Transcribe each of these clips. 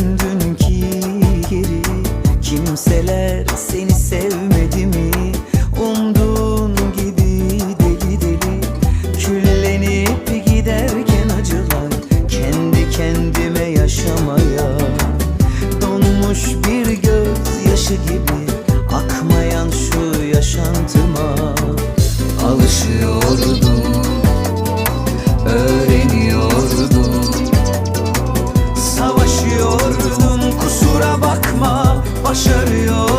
döndün ki geri? Kimseler seni sevmedi mi? Umduğun gibi deli deli Küllenip giderken acılar Kendi kendime yaşamaya. Donmuş bir göz yaşı gibi Akmayan şu yaşantıma. Savaşıyordum kusura bakma Başarıyordum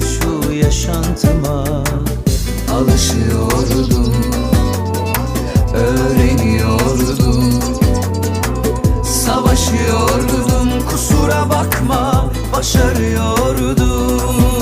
Şu yaşantıma Alışıyordum öğreniyordum Savaşıyordum. Kusura bakma başarıyordum